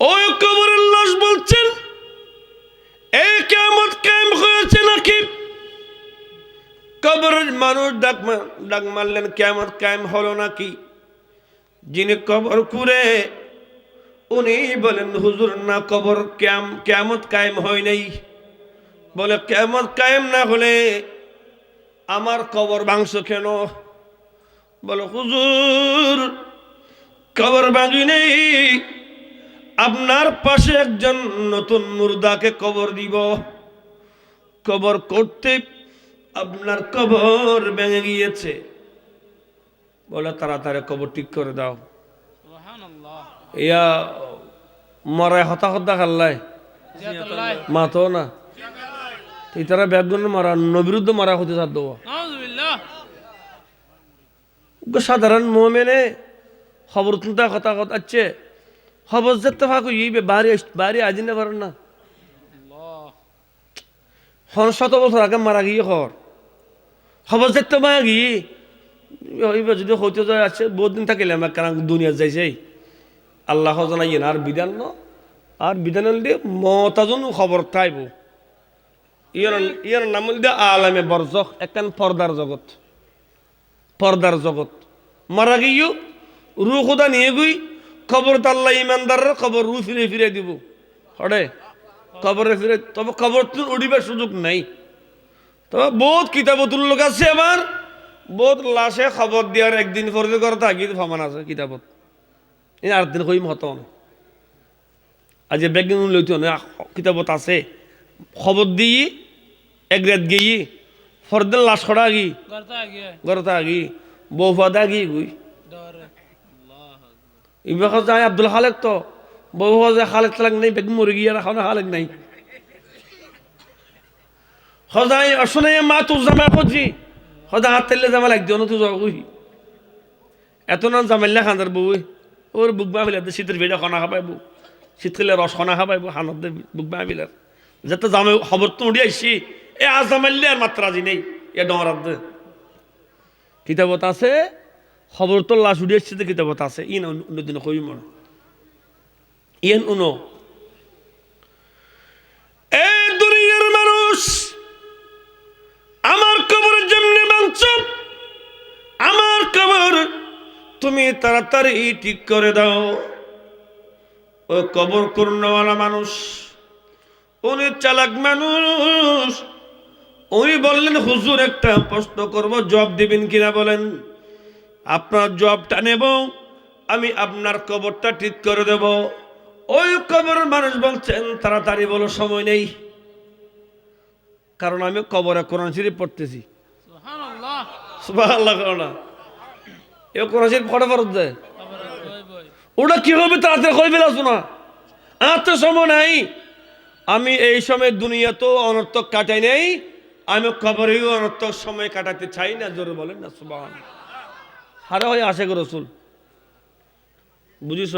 ওই কবরের লাশ বলছেন এই কেমত কায়েম হয়েছে নাকি? কবরের মানুষ ডাক ডাক মারলেন কেমত কায়েম হলো নাকি? যিনি কবর কুরে উনি বলেন, হুজুর, না কবর ক্যাম কেমত কায়েম হয় নাই। বলে কেমত কায়েম না হলে আমার কবর মাংস কেন? বলে, হুজুর, কবর ভাঙি নেই। আপনার পাশে একজন নতুন মুর্দাকে কবর দিব। কবর করতে আপনার কবর ভেঙে গিয়েছে। বলে তাড়াতাড়ি কবর ঠিক করে দাও। ইয়া মরায় হতাহত দেখাল্লায় মা তো না? তারা ব্যাগুন মারা নবিরুদ্ধ মারা হতে সাধ্য সাধারণ মোমেনে খবর তুলতে কথা কথা আছে। যেতে ফাঁকু ইবে বাড়ি বাড়ি আজি না পারেন না? হন শত বছর আগে মারা গিয়ে খবর খবর যেতে মা গিয়ে যদি হইতে যায় আছে বহুত দিন থাকিলে আমার কারণ দুনিয়া যাইছে। আল্লাহ জানাই আর বিধান ন। আর বিধান হলে মতাজন খবর থাইব ইয়ার ইয়ার নাম হল আলামে বরজখ একখান পর্দার জগৎ পর্দার জগৎ মারা গিয়েও রু খুদা নিয়ে গই খবর তাল্লা ইমানদারের খবর রু ফিরে ফিরে দিব। হরে খবরে ফিরে তবে খবর তো উড়িবার সুযোগ নাই। তবে বহুত কিতাবতুল লোক আছে আমার। বহুত লাশে খবর দিয়ার একদিন পরে করে থাকি ফমান আছে কিতাবত। এই আর দিন কইম হতন আজ বেগিন লইতে কিতাবত আছে। খবর দিই এক রাত গিয়ে ফরদিন লাশ খড়া গি গরতা আগি বউ ফাদা গি গুই ইবা যায় আব্দুল খালেক তো। বউ যায় খালেক তালাক নাই বেগ মরে গিয়ে খাওয়া খালেক নাই। সদায় শুনে মা তোর জামা খুঁজি। সদায় হাত তেলে জামা লাগছে না তুই যাবি এত না জামাইলে খান্দার বউ ওর বুক বা মিলার শীতের ভিড়ে খানা খাবাইব। শীতকালে রস খানা খাবাইব, হানত বুক বা মিলার যাতে জামাই খবর তো উড়ি আইসি এ আজ জামাইলে আর মাত্রা আজি নেই, এ ডরার দে। কিতাবত আছে খবর তো লাশ উড়ি আসছে কিতাবত আছে। ইন অন্যদিন কই মন ইয়েন উনো। এ দুনিয়ার মানুষ, আমার কবর যেমনি বাঞ্চ আমার কবর তুমি তাড়াতাড়ি ঠিক করে দাও। ও কবর করুণওয়ালা মানুষ, উনি চালাক মানুষ, উনি বললেন, হুজুর, একটা প্রশ্ন করব, জবাব দিবেন কিনা বলেন? আপনার জবটা নেব আমি আপনার কবরটা ঠিক করে দেব। ওই কবর মানুষ বলছেন তাড়াতাড়ি বলো সময় নেই। কারণ আমি কবরে কোরআন শরীফ পড়তেছি। এ কোরআন শরীফ ফরত দেয়। ওটা কি হবে তাড়াতাড়ি কই ফেলাস না আর তো সময় নাই। আমি এই সময় দুনিয়া তো অনর্থক কাটাই নেই। আমি কবরেও অনর্থক সময় কাটাতে চাই না জোরে বলেন না সুবাহ হারা হয় আশেক রসুল। বুঝিস